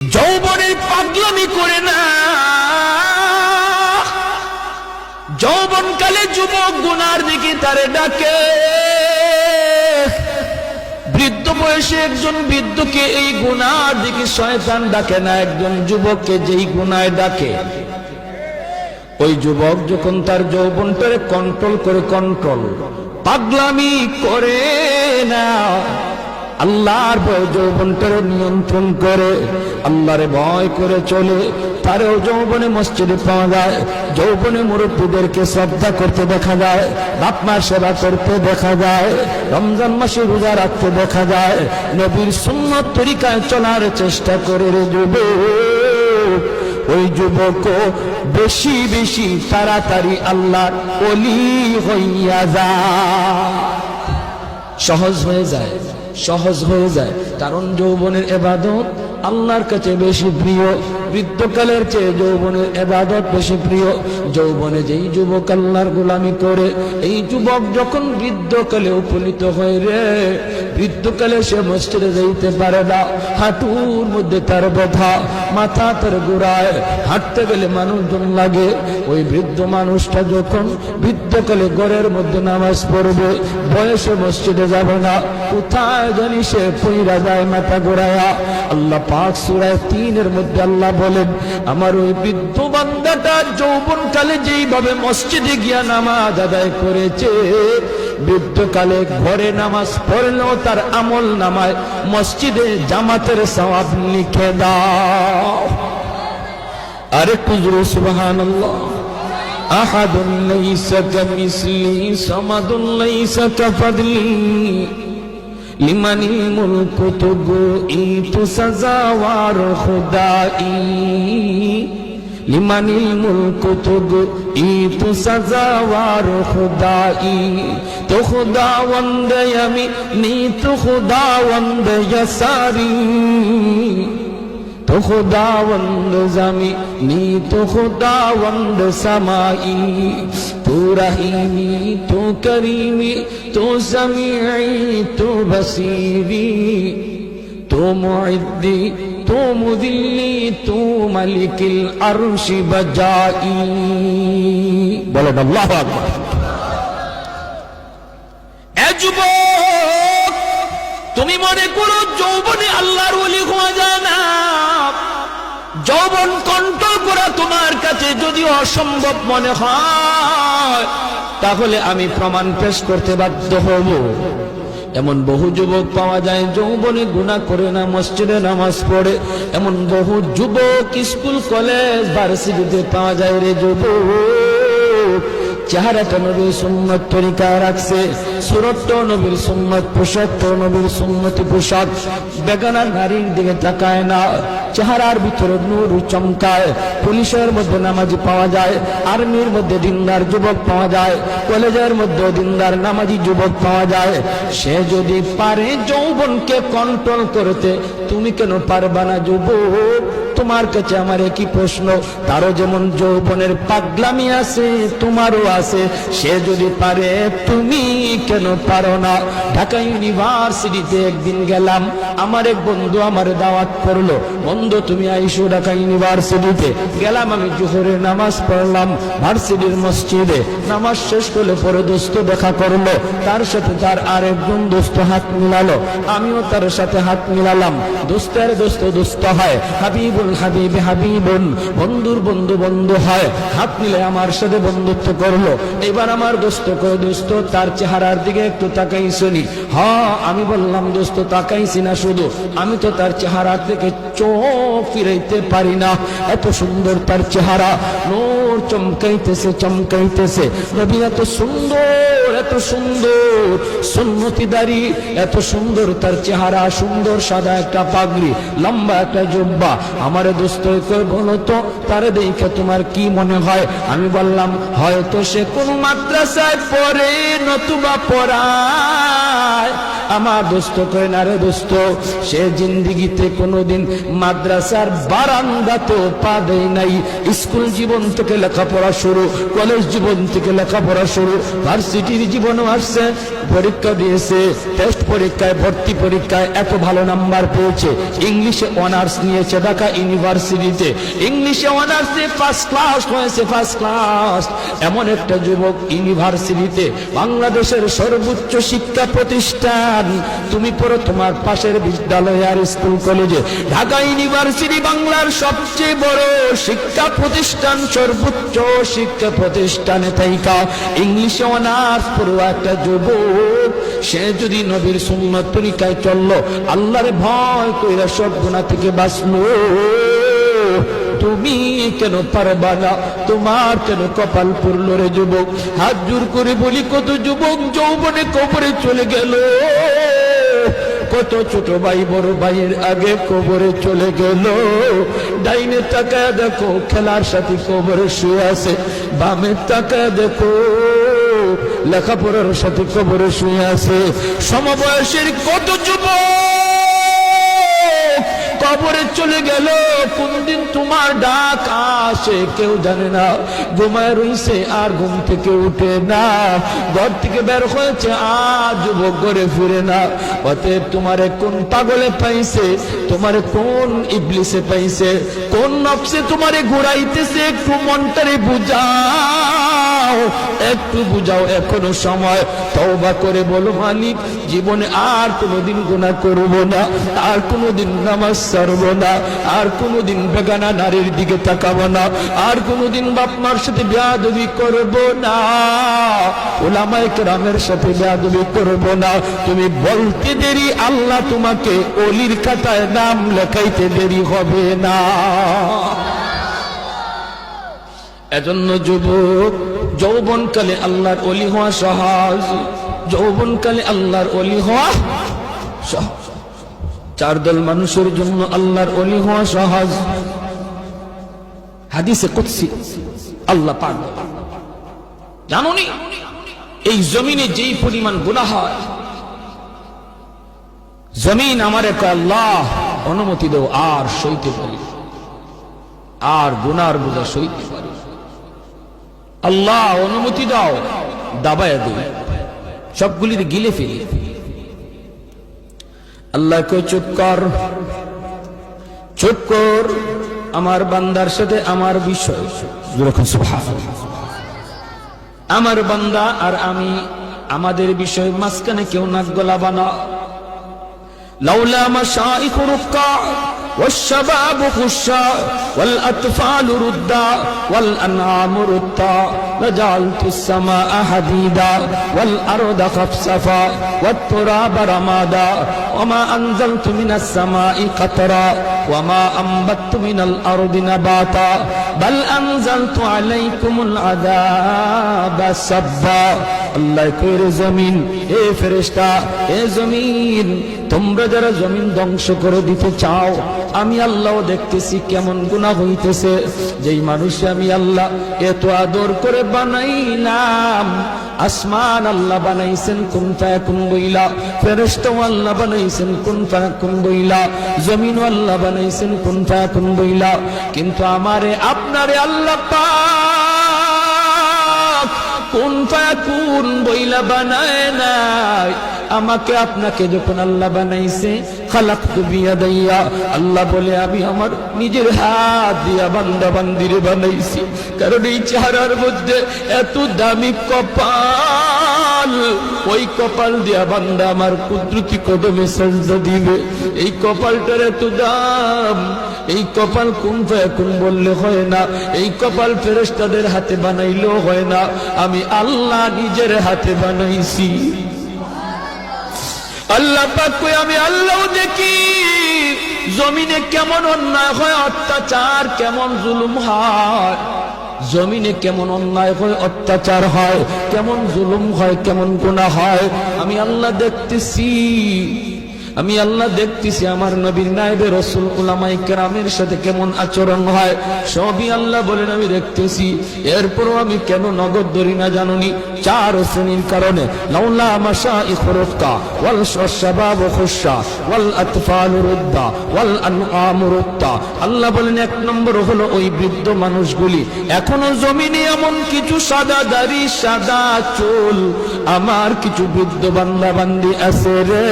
যৌবনের পাগলামি করে না। যৌবনকালে যুবক গুনার দিকে তারে ডাকে। বৃদ্ধ বয়সে একজন বৃদ্ধকে এই গুনার দিকে শয়তান ডাকে না, একজন যুবককে যেই গুনায় ডাকে। ওই যুবক যখন তার যৌবনটারে কন্ট্রোল করে কন্ট্রোল পাগলামি করে না। আল্লাহর যৌবনটারে নিয়ন্ত্রণ করে, আল্লাহর ভয় করে চলে, তারও যৌবনে মসজিদে পাওয়া যায়, যৌবনে মুরব্বীদেরকে শ্রদ্ধা করতে দেখা যায়, বাপ মার সেবা করতে দেখা যায়, রমজান মাসে রোজা রাখতে দেখা যায়, নবীর সুন্নত তরিকায় চলার চেষ্টা করে রে ওই যুবক বেশি বেশি তাড়াতাড়ি আল্লাহ অলি হইয়া যায়। সহজ হয়ে যায়। সহজ হয়ে যায়। কারণ যৌবনের এবাদত আল্লাহর কাছে বেশি প্রিয়। বৃদ্ধকালের চেয়ে যৌবনের এবাদত বেশি প্রিয়। যৌবনে যেই যুবক আল্লাহর গোলামি করে, এই যুবক যখন বৃদ্ধকালে উপনীত হয় রে, বৃদ্ধকালে সে মসজিদে যাইতে পারে না। হাঁটুর মধ্যে তার ব্যথা, মাথা তার গোড়ায়। হাঁটতে গেলে মানুষজন লাগে। ওই বৃদ্ধ মানুষটা যখন বৃদ্ধকালে ঘরের মধ্যে নামাজ পড়বে, বয়সে মসজিদে যাবে না। কোথায় জানি সে পইরা যায় মাথা গোড়ায়া। আল্লাহ পাক সুরায় তিনের মধ্যে আল্লাহ বলেন, আমার ওই বৃদ্ধ বান্দাটা যৌবনকালে যেইভাবে মসজিদে গিয়া নামাজ আদায় করেছে, বৃদ্ধকালে ঘরে নামাজ পড়লেও তার আমল নামায় মসজিদে জামাতের সওয়াব লিখে দাও। আরে কুজুর সুবহান আহাদুন লাইসা কামিসলি, সামাদুন কাফাদলি। صمد ليس كفضله لمن الملك تگوئی تو سزاوار خدائی لمن الملك تگوئی تو سزاوار خدائی تو خداوند یمینی تو خداوند یساری تو خداوند زمینی تو خداوند سمائی تو رحیمی تو کریمی تو سمیعی تو بصیری تو معدی تو مذلی تو ملک العرش بجائی বলেন আল্লাহু আকবার এ যুবক তুমি মনে করো যৌবনে আল্লাহর ওলি হওয়া যায় না যৌবন কন্ট্রোল করা তোমার কাছে যদি অসম্ভব মনে হয়, তাহলে আমি প্রমাণ পেশ করতে বাধ্য হব। এমন বহু যুবক পাওয়া যায়, যৌবনে গুণা করে না, মসজিদে নামাজ পড়ে। এমন বহু যুবক স্কুল, কলেজ, ভার্সিটিতে পাওয়া যায় রে যুবক। চেহারাটা নবীর সুন্নত তরিকা রাখছে সুরতটাও নবীর সুন্নত পোশাকটাও নবীর সুন্নতি পোশাক, বেগানা নারীর দিকে তাকায় না, চেহারার ভিতরে নূর চমকায়, পুলিশের মধ্যে নামাজি পাওয়া যায়, আর্মির মধ্যে দিনদার যুবক পাওয়া যায়, কলেজের মধ্যে দিনদার নামাজি যুবক পাওয়া যায়। সে যদি পারে যৌবনকে কন্ট্রোল করতে, তুমি কেন পারবা না যুবক? তোমার কাছে আমার একই প্রশ্ন। তারও যেমন যৌবনের পাগলামি আছে, তোমারও আছে। সে যদি পারে, তুমি কেন পারো না? ঢাকা ইউনিভার্সিটিতে একদিন গেলাম। আমার এক বন্ধু আমার দাওয়াত করল, বন্ধু, তুমি আইসো ঢাকা ইউনিভার্সিটিতে। গেলাম আমি জোহরে নামাজ পড়লাম ভার্সিটির মসজিদে। নামাজ শেষ করলে পরে দোস্ত দেখা করল, তার সাথে তার আরেকজন দোস্ত হাত মিলালো, আমিও তার সাথে হাত মিলালাম। দোস্তের দোস্ত দোস্ত হয়, হাবিবুল হাবিব, হাবিবুন। বন্ধুর বন্ধু বন্ধু হয়, হাত মিলে আমার সাথে বন্ধুত্ব করল। এবার আমার দোস্ত করে দোস্ত, তার চেহারার দিকে একটু তাকাই শুনি হ্যাঁ আমি বললাম, দোস্ত, তাকাইছি না শুধু, আমি তো তার চেহারা থেকে চোখ ফিরাইতে পারি না। এত সুন্দর তার চেহারা, নোর চমকাইতেছে চমকাইতেছে। নবী এত সুন্দর এত সুন্দর, সুন্নতিদারি, এত সুন্দর তার চেহারা, সুন্দর সাদা একটা পাগড়ি, লম্বা একটা জব্বা। আমার দোস্ত কই বলো তো, তারে দেখে তোমার কি মনে হয়? আমি বললাম, হয়তো সে কোন মাদ্রাসায় পড়ে, নতুবা পড়ায়। আমার দোস্ত কয় না রে দোস্ত, সে জিন্দিগিতে কোনোদিন মাদ্রাসার বারান্দাতেও পা দেয় নাই। স্কুল জীবন থেকে লেখাপড়া শুরু, কলেজ জীবন থেকে লেখাপড়া শুরু, ভার্সিটির জীবনও আসছে, পরীক্ষা দিয়েছে টেস্ট পরীক্ষায়, ভর্তি পরীক্ষায় এত ভালো নাম্বার পেয়েছে। ইংলিশে অনার্স নিয়েছে ঢাকা ইউনিভার্সিটিতে। ইংলিশে অনার্সে ফার্স্ট ক্লাস হয়েছে ফার্স্ট ক্লাস এমন একটা যুবক ইউনিভার্সিটিতে বাংলাদেশের সর্বোচ্চ শিক্ষা প্রতিষ্ঠান। তুমি পড়ো তোমার পাশের বিদ্যালয় আর স্কুল কলেজে। ঢাকা ইউনিভার্সিটি বাংলার সবচেয়ে বড় শিক্ষা প্রতিষ্ঠান, সর্বোচ্চ শিক্ষা প্রতিষ্ঠানে থাইকা ইংলিশে অনার্স পড়ো একটা যুবক। সে যদি নবীর সুন্নত তরিকায় চলল, আল্লাহরে ভয় কইরা সব গুণা থেকে বাঁচলো। তুমি কেন পারবা না? তোমার কেন কপাল পড়ল রে যুবক? হাত জোর করে বলি, কত যুবক যৌবনে কবরে চলে গেল। কত ছোট ভাই, বড় ভাইয়ের আগে কবরে চলে গেল। ডাইনে তাকায় দেখো, খেলার সাথে কবরে শুয়ে আছে। বামের তাকায় দেখো, লেখাপড়ার সাথে কবরে শুয়ে আছে। সমবয়সের কত যুবক কবরে চলে গেল। কোনদিন তোমার ডাক আসে, কেউ জানে না। ঘুমায় রইছে আর ঘুম থেকে উঠে না। ঘর থেকে বের হয়েছে, আর যুবক ঘরে ফিরে না। অতএব তোমারে কোন পাগলে পাইছে, তোমারে কোন ইবলিসে পাইছে, কোন নফসে তোমারে ঘুরাইতেছে, একটু মনটারে বুঝাও একটু বুঝাও এখনও সময়। তওবা করে বলো, মালিক, জীবনে আর কোনোদিন গুনাহ করব না, আর কোনোদিন নামাজ ছাড়ব না, আর কোনোদিন বেগানা নারীর দিকে তাকাবো না, আর কোনোদিন বাপ মার সাথে বেয়াদবি করব না। ওলামায়ে কেরামের সাথে বেয়াদবি করব না। তুমি বলতে দেরি, আল্লাহ তোমাকে অলির খাতায় নাম লেখাইতে দেরি হবে না। এজন্য যুবক যৌবনকালে আল্লাহর অলি হওয়া সহজ। যৌবনকালে আল্লাহর অলি হওয়া সহজ। চার দল মানুষের জন্য আল্লাহর অলি হওয়া সহজ। হাদিসে কুৎসি আল্লাহ পাক। জানোনি? এই জমিনে যেই পরিমাণ গুনাহ হয়, জমিন আমারে কয়, আল্লাহ, অনুমতি দেও, আর সইতে পারি আর গুনার বোঝা সইতে পারি আল্লাহ অনুমতি দাও দাবায় দিই সবগুলির গিলে ফেলি। আল্লাহকে চুপ কর। চুপ কর আমার বান্দার সাথে আমার বিষয়। আমার বান্দা আর আমি আমাদের বিষয় মাঝখানে কেউ নাক গলা বানা লাউলা আমার শাহ والشباب خشع والأطفال ردا والأنعام ردا لجعلت السماء حديدا والأرض خفصفا والتراب رمادا وما أنزلت من السماء قطرا وما أنبت من الأرض نباتا بل أنزلت عليكم العذاب سبا আল্লাহ কইর জমিন এ ফেরেশতা এ জমিন তোমরা যারা জমিন ধ্বংস করে দিতে চাও আমি আল্লাহ দেখতেছি কেমন গুণা হইতেছে। যেই মানুষ আমি আল্লাহ এত আদর করে বানাইলাম, আসমান আল্লাহ বানাইছেন কোন ফায়াকুন বইলা, ফেরেশতাও আল্লাহ বানাইছেন কোন ফায়াকুন বইলা জমিন আল্লাহ বানাইছেন কোন ফায়াকুন বইলা। কিন্তু আমারে, আপনারে আল্লাহ পাক কোন ফায়াকুন বইলা বানায় নাই? আমাকে আপনাকে যখন আল্লাহ বানাইছে খালাক বিয়া দাইয়া আল্লাহ বলে, আমি আমার নিজের হাত দিয়া বান্দা বান্দিরে বানাইছি। কারণ এই চেহারার মধ্যে এত দামি কপাল। ওই কপাল দিয়া বান্দা আমার কুদরতি কদমে সাজদা দিবে। এই কপালটার এত দাম। এই কপাল কোন কোন বললে হয় না, এই কপাল ফেরেস্তাদের হাতে বানাইলেও হয় না, আমি আল্লাহ নিজের হাতে বানাইছি। আল্লাহ পাক কই, আমি আল্লাহ দেখি, জমিনে কেমন অন্যায় হয়, অত্যাচার কেমন জুলুম হয়। জমিনে কেমন অন্যায় হয়, অত্যাচার হয়, কেমন জুলুম হয়, কেমন গুনাহ হয়, আমি আল্লাহ দেখতেছি। আমি আল্লাহ দেখতেছি আমার নবীর নাইবে রসুল উলামাই কেরামের সাথে কেমন আচরণ হয়, সবই আল্লাহ বলেন, আমি দেখতেছি। এরপরও আমি কেন নগদ ধরি না জানুনি? চার শ্রেণির কারণে। লাউলা মাসা ইখরুফকা ওয়াল শাবাব ওয়াল আতফাল রুদ্দা, ওয়াল আনআম রুদ্দা। আল্লাহ বলেন, এক নম্বর হলো ওই বৃদ্ধ মানুষগুলি। এখনও জমিনে এমন কিছু সাদা দাড়ি, সাদা চুল আমার কিছু বৃদ্ধ বান্দা বান্দি আছে রে।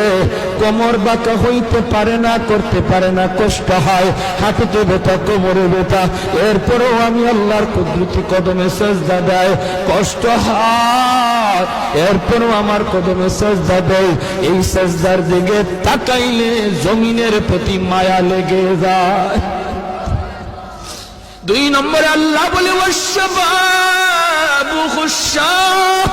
কোমর বাঁকা হইতে পারে না, করতে পারে না, কষ্ট হয়। হাঁটুতে ব্যথা, কোমরে ব্যথা। এরপরেও আমি আল্লাহর কুদরতি কদমে সেজদা দেয় কষ্ট হয়। এরপরেও আমার কদমে সেজদা দেয় এই সেজদার দিকে তাকাইলে জমিনের প্রতি মায়া লেগে যায়। দুই নম্বরে আল্লাহ বলে ওয়াশবাবু খুশাব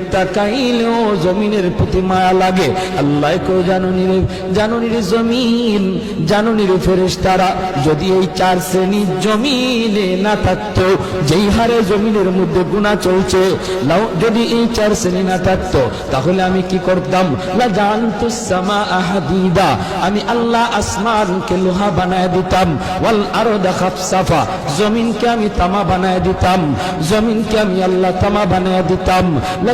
তাকাইলেও জমিনের প্রতি মায়া লাগে। আল্লাহ কেউ জানুনি রে জানুনি রে জমিন ফেরেস তারা যদি এই চার শ্রেণির জমিনে না থাকতো, যেই হারে জমিনের মধ্যে গুণা চলছে যদি এই চার শ্রেণি না থাকতো, তাহলে আমি কি করতাম? আমি আল্লাহ আসমানকে লোহা বানায় দিতাম, ওয়াল আরদা খাফসাফা, জমিনকে আমি তামা বানায় দিতাম, জমিনকে আমি আল্লাহ তামা বানায় দিতাম। লা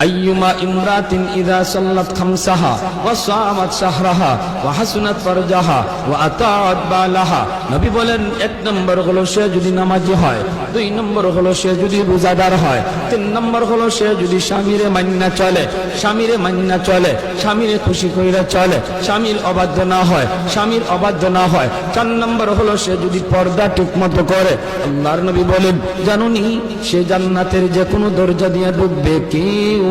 أيما امرأة إذا صلت خمسها وصامت شهرها وحسنت فرجها وأطاعت بالها নবী বলেন এক নম্বর হলো সে যদি নামাজি হয় দুই নম্বর হলো সে যদি রোজাদার হয় তিন নম্বর হলো সে যদি স্বামীরে মান্না চলে স্বামীরে মান্না চলে স্বামীরে খুশি কইরা চলে স্বামীর অবাধ্য না হয় স্বামীর অবাধ্য না হয় চার নম্বর হলো সে যদি পর্দা ঠিকমতো করে আল্লাহর নবী বলেন জানুনি সে জান্নাতের যে কোনো দরজা দিয়ে ঢুকবে কেউ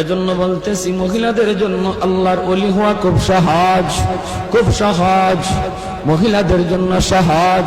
এজন্য বলতেছি মহিলাদের জন্য আল্লাহর অলি হওয়া খুব সহজ খুব সহজ। মহিলাদের জন্য সহজ।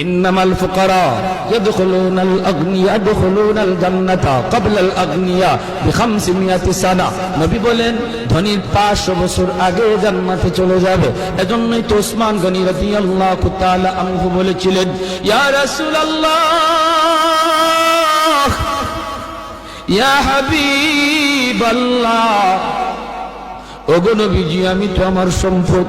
إنما الفقراء يدخلون الأغنياء يدخلون الجنة قبل الأغنياء بخمسمائة سنة নবী বলেন ধনীর পাঁচশো বছর আগে জান্নাতে চলে যাবে এজন্যই তো ওসমান গনি রাদিয়াল্লাহু তাআলা আনহু বলেছিলেন ইয়া রাসূলুল্লাহ ইয়া হাবিবাল্লাহ ওগো নবীজি আমি তো আমার সম্পদ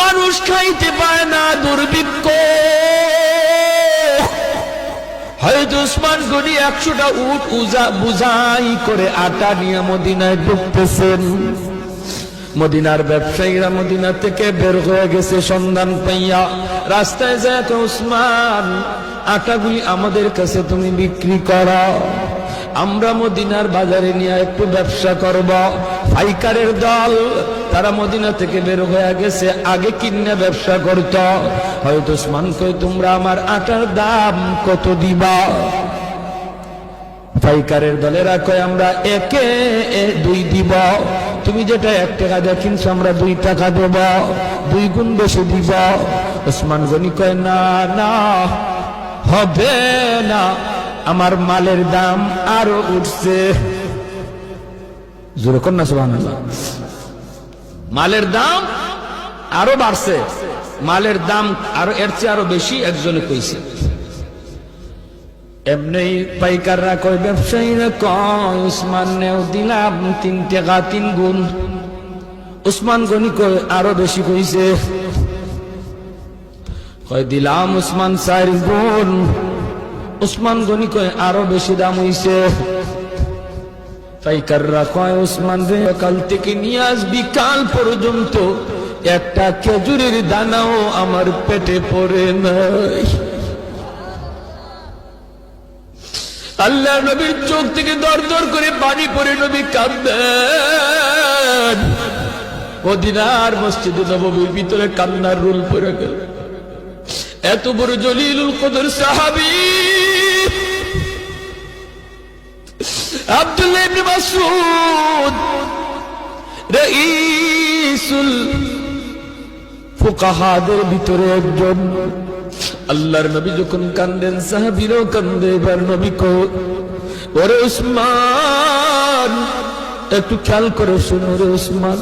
মানুষ খাইতে পায় না দুর্ভিক্ষ। হয়তো উসমান গনি একশোটা উট উজা, বুঝাই করে আটা নিয়ে মদিনায় ঢুকতেছেন। মদিনার ব্যবসায়ীরা মদিনা থেকে বের হয়ে গেছে সন্ধান পাইয়া। রাস্তায় যায় তো উসমান, আটাগুলি আমাদের কাছে তুমি বিক্রি করো। আমরা মদিনার বাজারে নিয়ে একটু ব্যবসা করব। পাইকারের দল তারা মদিনা থেকে বের হয়ে গেছে, আগে কিনে ব্যবসা করত। হয়তো উসমান কই তোমরা আমার আটার দাম কত দিবা? পাইকারের দলেরা কয়, আমরা একে দুই দিব। তুমি যেটা এক টাকা দিয়ে কিনছো, আমরা দুই টাকা দেব। দুই গুণ বেশি দিব। ওসমান গনি কয়, না না, হবে না। আমার মালের দাম আরও উঠছে। জোরে না, সুবহানাল্লাহ। মালের দাম আরও বাড়ছে। মালের দাম আরও, এর চেয়ে আরও বেশি একজনে কইছে। এমনি পাইকাররা কয় ব্যবসায়ীরা কয়, উসমান নেও দিলাম তিন টাকা, তিন গুণ। উসমান গনি কয়, আরও বেশি কইছে। কয়, দিলাম উসমান চার গুণ। উসমান গনি কয়, আরও বেশি দাম হইছে। পাইকাররা কয় উসমান রে। থেকে নিয়ে পর্যন্ত একটা খেজুরের দানাও আমার পেটে পড়ে নাই। আল্লাহ নবীর চোখ থেকে দর দর করে পানি পরে নবী কান্দেন মদিনার মসজিদে নবীর ভিতরে কান্নার রুল পরে গেল। এত বড় জলিলুল কদর সাহাবী আব্দুল্লাহ ইবনে রাইসুল ফুকাহাদের ভিতরে একজন। আল্লাহর নবী যখন কান্দেন, সাহাবীরও কান্দে, এবার নবী কো ওরে উসমান, একটু খেয়াল করে শুনো রে উসমান।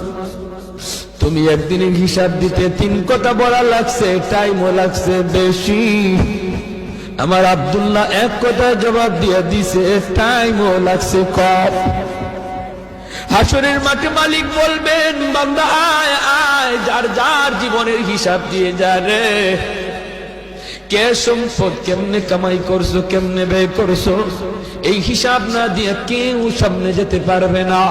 তুমি একদিনের হিসাব দিতে তিন কথা বলা লাগছে টাইমও লাগছে বেশি। আমার আব্দুল্লাহ এক কথায় জবাব দিয়ে দিছে টাইমও লাগছে কম হাসরের মাঠে মালিক বলবেন, বান্দা, আয় আয়, যার যার জীবনের হিসাব দিয়ে যা কে সম্পদ কেমনে কামাই করছ, কেমনে ব্যয় করছ? এই হিসাব না দিয়ে কেউ সামনে যেতে পারবে না।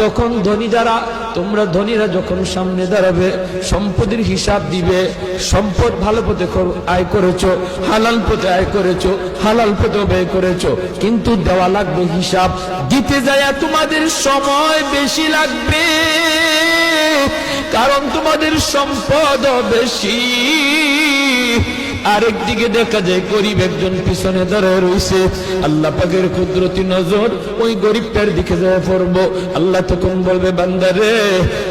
তখন ধনী যারা, তোমরা ধনীরা যখন সামনে দাঁড়াবে, সম্পদের হিসাব দিবে, সম্পদ ভালো পথে আয় করেছ, হালাল পথে আয় করেছ, হালাল পথে ব্যয় করেছ, কিন্তু দেওয়া লাগবে হিসাব। দিতে যায় তোমাদের সময় বেশি লাগবে, কারণ তোমাদের সম্পদ বেশি। আরেকদিকে দেখা যায় গরিব একজন পিছনে দাঁড়ায় রয়েছে আল্লাহ পাকের কুদরতি নজর ওই গরিবটার দিকে যায় পড়ব আল্লাহ তখন বলবে বান্দারে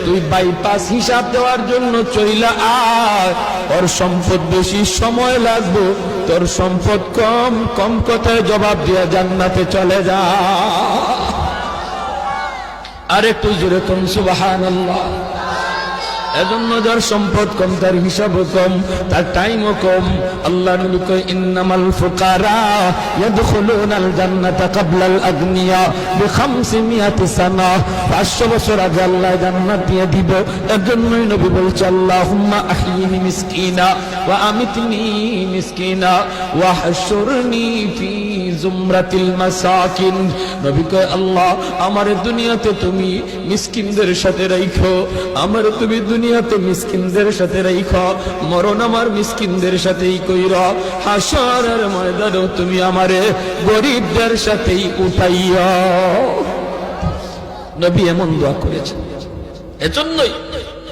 তুই বাইপাস হিসাব দেওয়ার জন্য চইলা আয়। ওর সম্পদ বেশি সময় লাগবে, তোর সম্পদ কম কম কথায় জবাব দিয়া জান্নাতে চলে যা। আরেকটু জোরে কম সুবাহান আল্লাহ এজন্য যার সম্পদ কম, তার হিসাব কম, তার টাইমও কম। আল্লাহ নবী কয়, ইন্নামাল ফুকারা ইয়াদখুলুনাল জান্নাতা ক্বাবলাল আগনিয়া বিখামসিমিয়াতি সানা। 500 বছর আগে আল্লাহ জান্নাত দিয়ে দিব। আহইনি মিসকিনা ওয়া আমিতনি মিসকিনা আল্লাহ, আমার দুনিয়াতে তুমি মিসকিনদের সাথে রাইখো। আমার তুমি দুনিয়াতে মিসকিনদের সাথে রাইখো। মরণ আমার মিসকিনদের সাথেই কইরা। হাসরের ময়দানেও তুমি আমারে গরিবদের সাথেই উঠাইয়া। নবী এমন দোয়া করেছেন। এজন্যই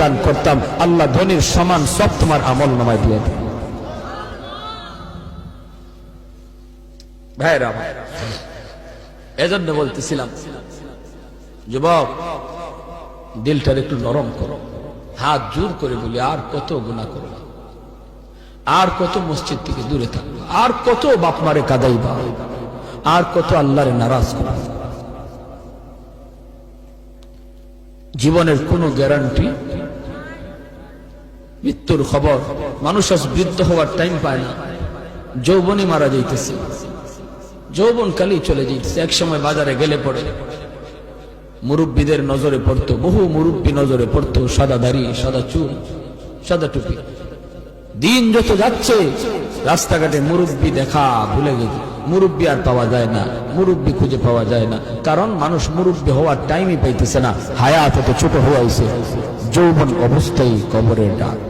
দান করতাম। আল্লাহ ধনির সমান সব তোমার আমল নামায় দিয়ে দেবে। ভাইরা এজন্য বলতেছিলাম, যুবক, দিলটার একটু নরম করো। হাত জোর করে বলি, আর কত গুণা করবা আর কত মসজিদ থেকে দূরে থাকব আর কত বাপ মারে কাদাইবা আর কত আল্লাহরে নারাজ করবা জীবনের কোনো গ্যারান্টি মৃত্যুর খবর। মানুষ আজ বৃদ্ধ হওয়ার টাইম পায় না। যৌবনই মারা যাইতেছে। যৌবন কালি চলে যাইতেছে। এক সময় বাজারে গেলে পড়ে। মুরব্বীদের নজরে পড়তো। বহু মুরব্বী নজরে পড়তো। সাদা দাড়ি, সাদা চুল, সাদা টুপি। দিন যত যাচ্ছে, রাস্তাঘাটে মুরব্বী দেখা ভুলে গেছে। মুরব্বী আর পাওয়া যায় না। মুরব্বী খুঁজে পাওয়া যায় না। কারণ মানুষ মুরব্বী হওয়ার টাইমই পাইতেছে না। হায়াত এত ছোট হওয়াইছে যৌবন অবস্থায় কবরের ডাক।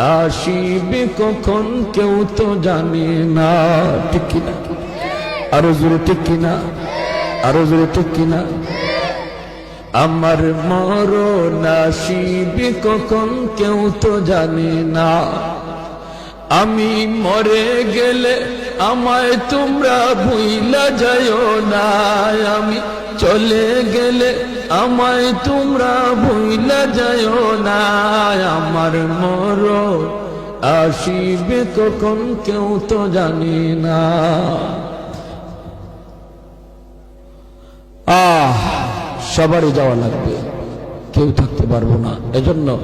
আসিবে কখন কেউ তো জানে না, ঠিক কিনা? আরও জোরে ঠিক কিনা? আরও জোরে ঠিক কিনা? আমার মরণ আসিবে কখন কেউ তো জানে না। আমি মরে গেলে আমায় তোমরা ভুইলা যাইও না। আমি চলে গেলে আমায় তোমরা ভুইলা যাইও না, আমার মর আসিবে কখন কেউ তো জানি না। আহ, সবারই যাওয়া লাগবে, কেউ থাকতে পারব না। এজন্য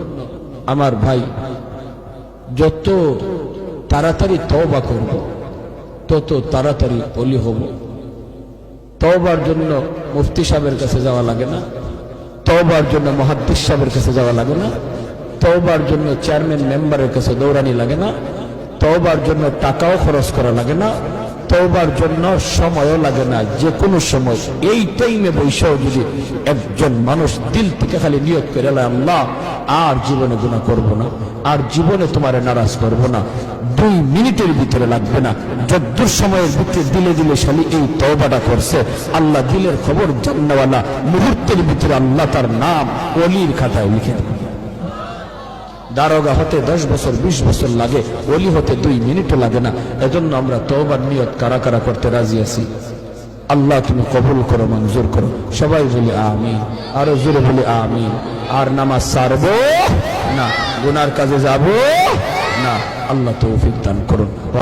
আমার ভাই, যত তাড়াতাড়ি তওবা করব, তত তাড়াতাড়ি অলি হব। তওবার জন্য মুফতি সাহেবের কাছে যাওয়া লাগে না। তওবার জন্য মহাদ্দিস সাহেবের কাছে যাওয়া লাগে না। তওবার জন্য চেয়ারম্যান মেম্বারের কাছে দৌড়ানি লাগে না। তওবার জন্য টাকাও খরচ করা লাগে না। তওবার জন্য সময়ও লাগে না। যে কোনো সময় এই টাইমে বৈশাও যদি একজন মানুষ দিল থেকে খালি নিয়োগ করে, আল্লাহ, আর জীবনে গুণা করব না। আর জীবনে তোমারে নারাজ করব না। দুই মিনিটের ভিতরে লাগবে না। যদ্দূর সময়ের ভিতরে দিলে দিলে শালি এই তওবাটা করছে। আল্লাহ দিলের খবর জান্নাওয়ালা। মুহূর্তের ভিতরে আল্লাহ তার নাম অলির খাতায় লিখে দারোগা হতে দশ বছর, বিশ বছর লাগে। অলি হতে দুই মিনিটও লাগে না। এজন্য আমরা তওবার নিয়ত কারা কারা করতে রাজি আছি? আল্লাহ তুমি কবুল করো, মঞ্জুর করো। সবাই বলি আমি আরও জোরে বলি আমি আর নামাজ সারবো না। গুনার কাজে যাব? না আল্লাহ তৌফিক দান করুন।